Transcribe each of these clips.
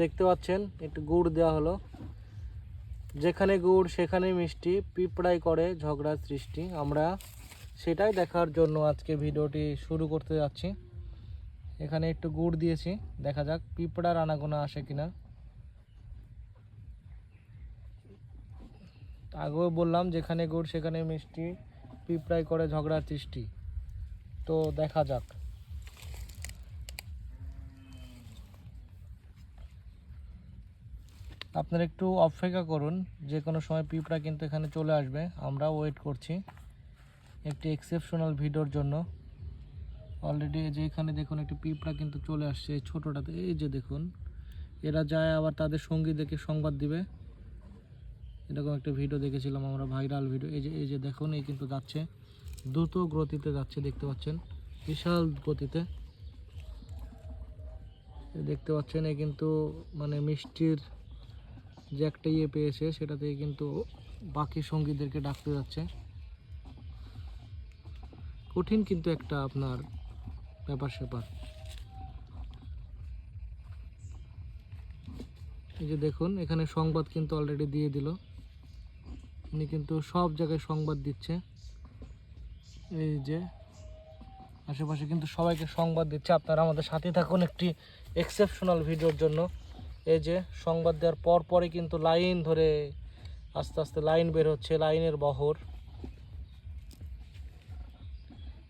দেখতে পাচ্ছেন, একটু গুড় দেওয়া হলো। যেখানে গুড়, সেখানে মিষ্টি, পিঁপড়াই করে ঝগড়ার সৃষ্টি। আমরা সেটাই দেখার জন্য আজকে ভিডিওটি শুরু করতে যাচ্ছি। এখানে একটু গুড় দিয়েছি, দেখা যাক পিঁপড়ার আনাগোনা আসে কিনা। আগেও বললাম, যেখানে গুড়, সেখানে মিষ্টি, পিঁপড়াই করে ঝগড়ার সৃষ্টি। তো দেখা যাক। আপনারা একটু অপেক্ষা করুন যে কোনো সময় পিঁপড়া কিন্তু এখানে চলে আসবে আমরা ওয়েট করছি। একটি এক্সেপশনাল ভিডিওর জন্য। অলরেডি যে এখানে দেখুন একটি পিঁপড়া কিন্তু চলে আসছে ছোটোটাতে, এই যে দেখুন। এরা যায় আবার তাদের সঙ্গী দেখে সংবাদ দিবে। এরকম একটা ভিডিও দেখেছিলাম আমরা ভাইরাল ভিডিও এই যে এই যে দেখুন, এই কিন্তু যাচ্ছে। দ্রুত গতিতে যাচ্ছে, দেখতে পাচ্ছেন? বিশাল গতিতে। দেখতে পাচ্ছেন এই কিন্তু মানে মিষ্টির যে একটা ইয়ে পেয়েছে, সেটা থেকে কিন্তু বাকি সঙ্গীদেরকে ডাকতে যাচ্ছে। কঠিন কিন্তু একটা আপনার ব্যাপার স্যাপার। এই যে দেখুন, এখানে সংবাদ কিন্তু অলরেডি দিয়ে দিল। উনি কিন্তু সব জায়গায় সংবাদ দিচ্ছে। এই যে আশেপাশে কিন্তু সবাইকে সংবাদ দিচ্ছে। আপনারা আমাদের সাথে থাকুন একটি এক্সেপশনাল ভিডিওর জন্য। এই যে সংবাদ দেওয়ার পর পরে কিন্তু লাইন ধরে আস্তে আস্তে লাইন বের হচ্ছে, লাইনের বহর।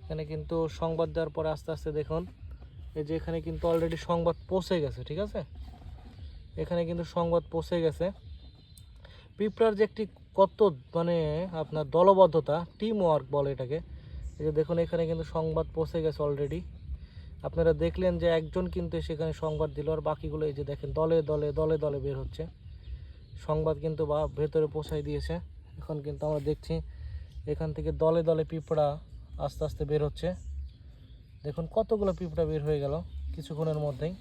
এখানে কিন্তু সংবাদ দেওয়ার পরে আস্তে আস্তে দেখুন, এই যে এখানে কিন্তু অলরেডি সংবাদ পৌঁছে গেছে, ঠিক আছে? এখানে কিন্তু সংবাদ পৌঁছে গেছে। পিঁপড়ার যে একটি কত মানে আপনার দলবদ্ধতা টিম ওয়ার্ক বলে এটাকে। এই যে দেখুন, এখানে কিন্তু সংবাদ পৌঁছে গেছে অলরেডি আপনারা দেখলেন যে একজন কিন্তু সেখানে সংবাদ দিল, আর বাকিগুলো এই যে দেখেন, দলে দলে দলে দলে বের হচ্ছে। সংবাদ কিন্তু বা ভেতরে পৌঁছাই দিয়েছে। এখন কিন্তু আমরা দেখছি এখান থেকে দলে দলে পিঁপড়া আস্তে আস্তে বের হচ্ছে। দেখুন কতগুলো পিঁপড়া বের হয়ে গেল কিছুক্ষণের মধ্যেই।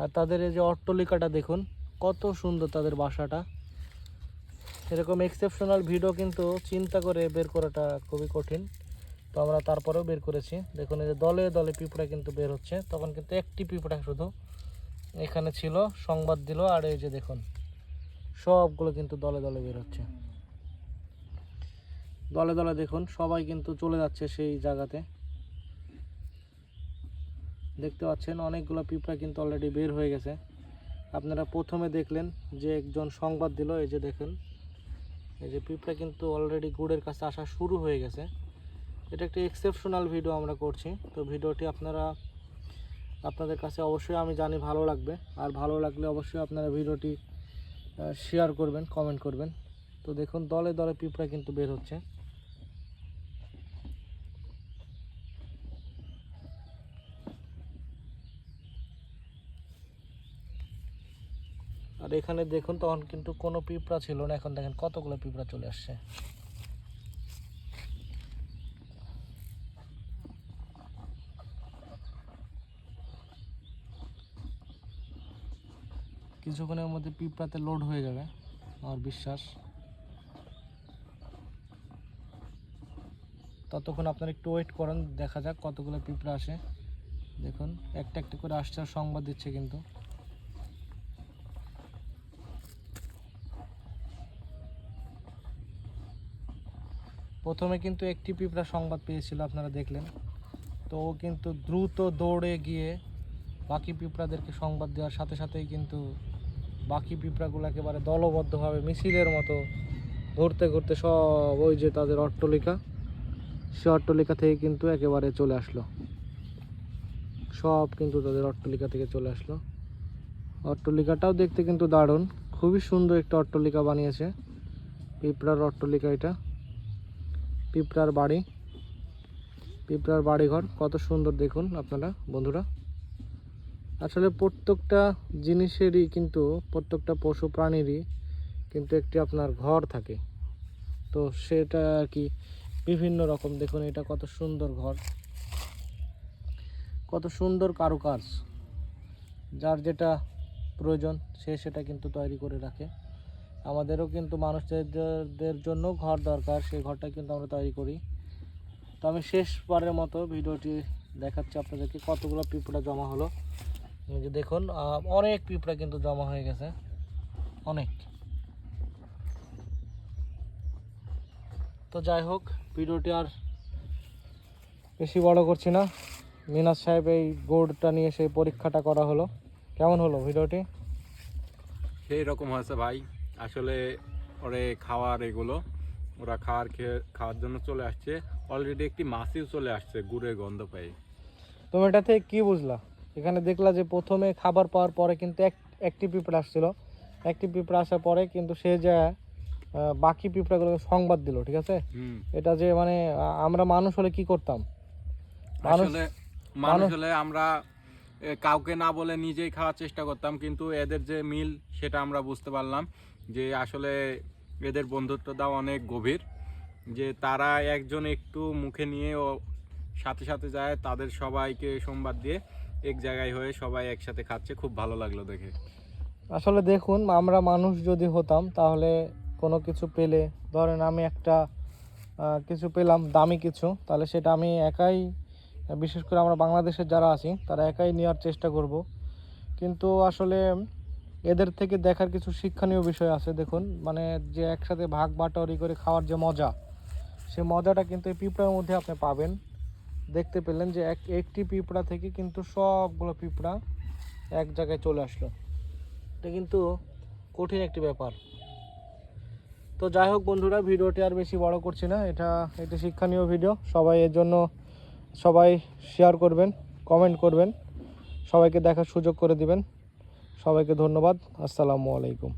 আর তাদের এই যে অট্টলিকাটা দেখুন, কত সুন্দর তাদের বাসাটা। এরকম এক্সেপশনাল ভিডিও কিন্তু চিন্তা করে বের করাটা খুবই কঠিন। তো আমরা তারপরেও বের করেছি। দেখুন, এই যে দলে দলে পিঁপড়া কিন্তু বের হচ্ছে। তখন কিন্তু একটি পিঁপড়া শুধু এখানে ছিল, সংবাদ দিল, আর এই যে দেখুন, সবগুলো কিন্তু দলে দলে বের হচ্ছে। দলে দলে দেখুন, সবাই কিন্তু চলে যাচ্ছে সেই জায়গাতে। দেখতে পাচ্ছেন, অনেকগুলো পিঁপড়া কিন্তু অলরেডি বের হয়ে গেছে। আপনারা প্রথমে দেখলেন যে একজন সংবাদ দিল, এই যে দেখুন, এই যে পিঁপড়া কিন্তু অলরেডি গুড়ের কাছে আসা শুরু হয়ে গেছে। এটা একটি এক্সেপশনাল ভিডিও আমরা করছি। তো ভিডিওটি আপনারা, আপনাদের কাছে অবশ্যই আমি জানি ভালো লাগবে। আর ভালো লাগলে অবশ্যই আপনারা ভিডিওটি শেয়ার করবেন কমেন্ট করবেন। তো দেখুন, দলে দলে পিঁপড়া কিন্তু বের হচ্ছে। আর এখানে দেখুন, তখন কিন্তু কোনো পিঁপড়া ছিল না। এখন দেখেন কতগুলো পিঁপড়া চলে আসছে। কিছুক্ষণের মধ্যে পিঁপড়াতে লোড হয়ে যাবে, আমার বিশ্বাস। ততক্ষণ আপনারা একটু ওয়েট করেন, দেখা যাক কতগুলো পিঁপড়া আসে। দেখুন, একটা একটা করে আসছে সংবাদ দিচ্ছে কিন্তু। প্রথমে কিন্তু একটি পিঁপড়া সংবাদ পেয়েছিল, আপনারা দেখলেন। তো ও কিন্তু দ্রুত দৌড়ে গিয়ে বাকি পিঁপড়াদেরকে সংবাদ দেওয়ার সাথে সাথেই কিন্তু বাকি পিঁপড়াগুলো একেবারে দলবদ্ধভাবে মিছিলের মতো ঘুরতে ঘুরতে সব ওই যে তাদের অট্টলিকা, সে অট্টলিকা থেকে কিন্তু একেবারে চলে আসলো। সব কিন্তু তাদের অট্টলিকা থেকে চলে আসলো। অট্টলিকাটাও দেখতে কিন্তু দারুণ, খুবই সুন্দর একটা অট্টলিকা বানিয়েছে। পিঁপড়ার অট্টলিকা এটা। পিঁপড়ার বাড়ি, পিঁপড়ার বাড়িঘর, কত সুন্দর দেখুন আপনারা, বন্ধুরা। আসলে প্রত্যেকটা জিনিসেরই কিন্তু প্রত্যেকটা পশু প্রাণীরই কিন্তু একটি আপনার ঘর থাকে। তো সেটা আর কি বিভিন্ন রকম, দেখুন এটা কত সুন্দর ঘর। কত সুন্দর কারুকাজ যার যেটা প্রয়োজন, সে সেটা কিন্তু তৈরি করে রাখে। আমাদেরও কিন্তু মানুষদের জন্য ঘর দরকার, সেই ঘরটা কিন্তু আমরা তৈরি করি। তো আমি শেষবারের মতো ভিডিওটি দেখাচ্ছি আপনাদেরকে, কতগুলো পিঁপড়া জমা হলো। যে দেখুন অনেক পিঁপড়া কিন্তু জমা হয়ে গেছে। অনেক। তো যাই হোক ভিডিওটি আর বেশি বড় করছি না। মিনাজ সাহেব এই গোড়টা নিয়ে সেই পরীক্ষাটা করা হলো। কেমন হলো ভিডিওটি? সেই রকম হয়েছে ভাই। আসলে ওরে খাওয়ার এগুলো ওরা খাওয়ার খেয়ে খাওয়ার জন্য চলে আসছে। অলরেডি একটি মাছিও চলে আসছে গুড়ের গন্ধ পাই তুমি এটা থেকে কি বুঝলা? এখানে দেখলা যে প্রথমে খাবার পাওয়ার পরে কিন্তু এক একটি পিঁপড়া আসছিল। একটি পিঁপড়া আসার পরে কিন্তু সে যে বাকি পিঁপড়াগুলোকে সংবাদ দিল ঠিক আছে? এটা যে মানে আমরা মানুষ হলে কি করতাম? আসলে মানুষ হলে আমরা কাউকে না বলে নিজেই খাওয়ার চেষ্টা করতাম কিন্তু এদের যে মিল সেটা আমরা বুঝতে পারলাম যে আসলে এদের বন্ধুত্বটা অনেক গভীর যে তারা একজন একটু মুখে নিয়ে ও সাথে সাথে যায় তাদের সবাইকে সংবাদ দিয়ে। এক জায়গায় হয়ে সবাই একসাথে খাচ্ছে, খুব ভালো লাগল দেখে। আসলে দেখুন, আমরা মানুষ যদি হতাম, তাহলে কোনো কিছু পেলে, ধরেন আমি একটা কিছু পেলাম, দামি কিছু, তাহলে সেটা আমি একাই, বিশেষ করে আমরা বাংলাদেশের যারা আছি, তারা একাই নেওয়ার চেষ্টা করব। কিন্তু আসলে এদের থেকে দেখার কিছু শিক্ষণীয় বিষয় আছে, দেখুন মানে যে একসাথে ভাগ বাটোয়ারি করে খাওয়ার যে মজা, সে মজাটা কিন্তু এই পিঁপড়ার মধ্যে আপনি পাবেন। দেখতে পেলেন যে এক একটি পিঁপড়া থেকে কিন্তু সবগুলো পিঁপড়া এক জায়গায় চলে আসলো। এটা কিন্তু কঠিন একটি ব্যাপার। তো যাই হোক বন্ধুরা, ভিডিওটি আর বেশি বড় করছি না। এটা একটি শিক্ষণীয় ভিডিও। সবাই এর জন্য সবাই শেয়ার করবেন কমেন্ট করবেন। সবাইকে দেখার সুযোগ করে দিবেন। সবাইকে ধন্যবাদ। আসসালামু আলাইকুম।